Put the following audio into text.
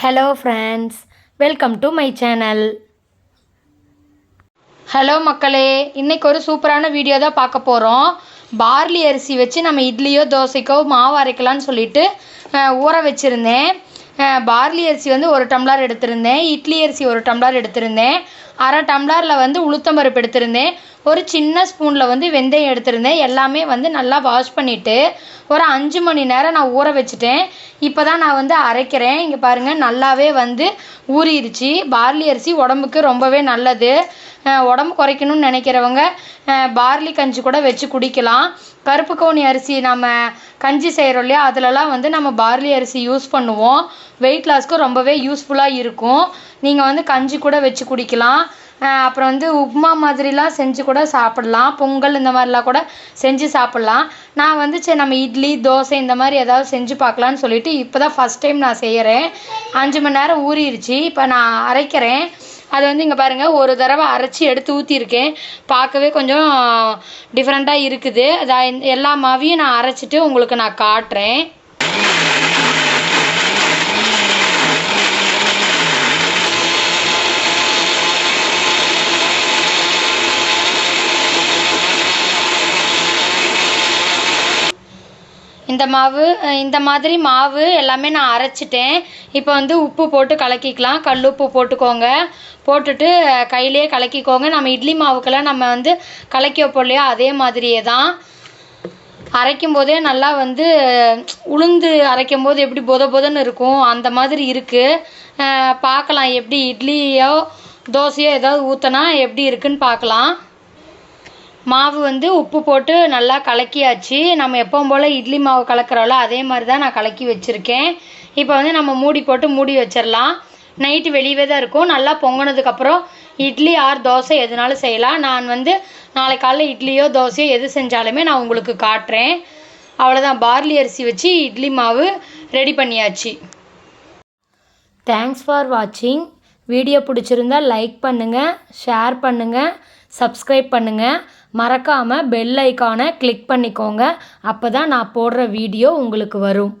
Hello friends welcome to my channel hello மக்களே. இன்றைக்கி ஒரு சூப்பரான வீடியோ தான் பார்க்க போகிறோம் பார்லி அரிசி வச்சு நம்ம இட்லியோ தோசைக்கோ மாவு அரைக்கலான்னு சொல்லிட்டு ஊற வச்சுருந்தேன். பார்லி அரிசி வந்து ஒரு டம்ளர் எடுத்திருந்தேன். இட்லி அரிசி ஒரு டம்ளர் எடுத்திருந்தேன். அரை டம்ளரில் வந்து உளுத்தம்பருப்பு எடுத்திருந்தேன். ஒரு சின்ன ஸ்பூனில் வந்து வெந்தயம் எடுத்திருந்தேன். எல்லாமே வந்து நல்லா வாஷ் பண்ணிவிட்டு ஒரு அஞ்சு மணி நேரம் நான் ஊற வச்சுட்டேன். இப்போ தான் நான் வந்து அரைக்கிறேன். இங்கே பாருங்கள் நல்லாவே வந்து ஊறிடுச்சு பார்லி அரிசி உடம்புக்கு ரொம்பவே நல்லது. உடம்பு குறைக்கணும்னு நினைக்கிறவங்க பார்லி கஞ்சி கூட வச்சு குடிக்கலாம். கருப்பு கவுனி அரிசி நம்ம கஞ்சி செய்கிறோம் இல்லையா? அதிலலாம் வந்து நம்ம பார்லி அரிசி யூஸ் பண்ணுவோம். வெயிட் லாஸ்க்கும் ரொம்பவே யூஸ்ஃபுல்லாக இருக்கும். நீங்கள் வந்து கஞ்சி கூட வச்சு குடிக்கலாம். அப்புறம் வந்து உப்புமா மாதிரிலாம் செஞ்சு கூட சாப்பிடலாம். பொங்கல் இந்த மாதிரிலாம் கூட செஞ்சு சாப்பிட்லாம். நான் வந்து சரி நம்ம இட்லி தோசை இந்த மாதிரி ஏதாவது செஞ்சு பார்க்கலான்னு சொல்லிட்டு இப்போ தான் ஃபஸ்ட் டைம் நான் செய்கிறேன் அஞ்சு மணி நேரம் ஊறிடுச்சு இப்போ நான் அரைக்கிறேன். அது வந்து இங்கே பாருங்கள் ஒரு தடவை அரைச்சி எடுத்து ஊற்றிருக்கேன் பார்க்கவே கொஞ்சம் டிஃப்ரெண்ட்டாக இருக்குது. அதை எல்லா மாவையும் நான் அரைச்சிட்டு உங்களுக்கு நான் காட்டுறேன். இந்த மாவு இந்த மாதிரி மாவு எல்லாமே நான் அரைச்சிட்டேன். இப்போ வந்து உப்பு போட்டு கலக்கிக்கலாம். கல் உப்பு போட்டுக்கோங்க. போட்டுட்டு கையிலே கலக்கிக்கோங்க. நம்ம இட்லி மாவுக்கெல்லாம் நம்ம வந்து கலக்கி வைப்போம் இல்லையா அதே மாதிரியே தான். அரைக்கும் போதே நல்லா வந்து உளுந்து அரைக்கும் போது எப்படி பொத பொதன்னு இருக்கும் அந்த மாதிரி இருக்குது பார்க்கலாம் எப்படி இட்லியோ தோசையோ ஏதாவது ஊற்றினா எப்படி இருக்குன்னு பார்க்கலாம். மாவு வந்து உப்பு போட்டு நல்லா கலக்கியாச்சு. நம்ம எப்பவும் போல் இட்லி மாவு கலக்கிறோம்ல அதே மாதிரி தான் நான் கலக்கி வச்சுருக்கேன். இப்போ வந்து நம்ம மூடி போட்டு மூடி வச்சிடலாம் நைட்டு வெளியவே தான் இருக்கும். நல்லா பொங்கினதுக்கப்புறம் இட்லி ஆர் தோசை எதுனாலும் செய்யலாம். நான் வந்து நாளை காலைல இட்லியோ தோசையோ எது செஞ்சாலுமே நான் உங்களுக்கு காட்டுறேன். அவ்வளோதான் பார்லி அரிசி வச்சு இட்லி மாவு ரெடி பண்ணியாச்சு. தேங்க்ஸ் ஃபார் வாட்சிங் வீடியோ பிடிச்சிருந்தா லைக் பண்ணுங்கள் ஷேர் பண்ணுங்கள் சப்ஸ்கிரைப் பண்ணுங்கள் மறக்காமல் பெல் ஐக்கானை கிளிக் பண்ணிக்கோங்க. அப்போ தான் நான் போடுற வீடியோ உங்களுக்கு வரும்.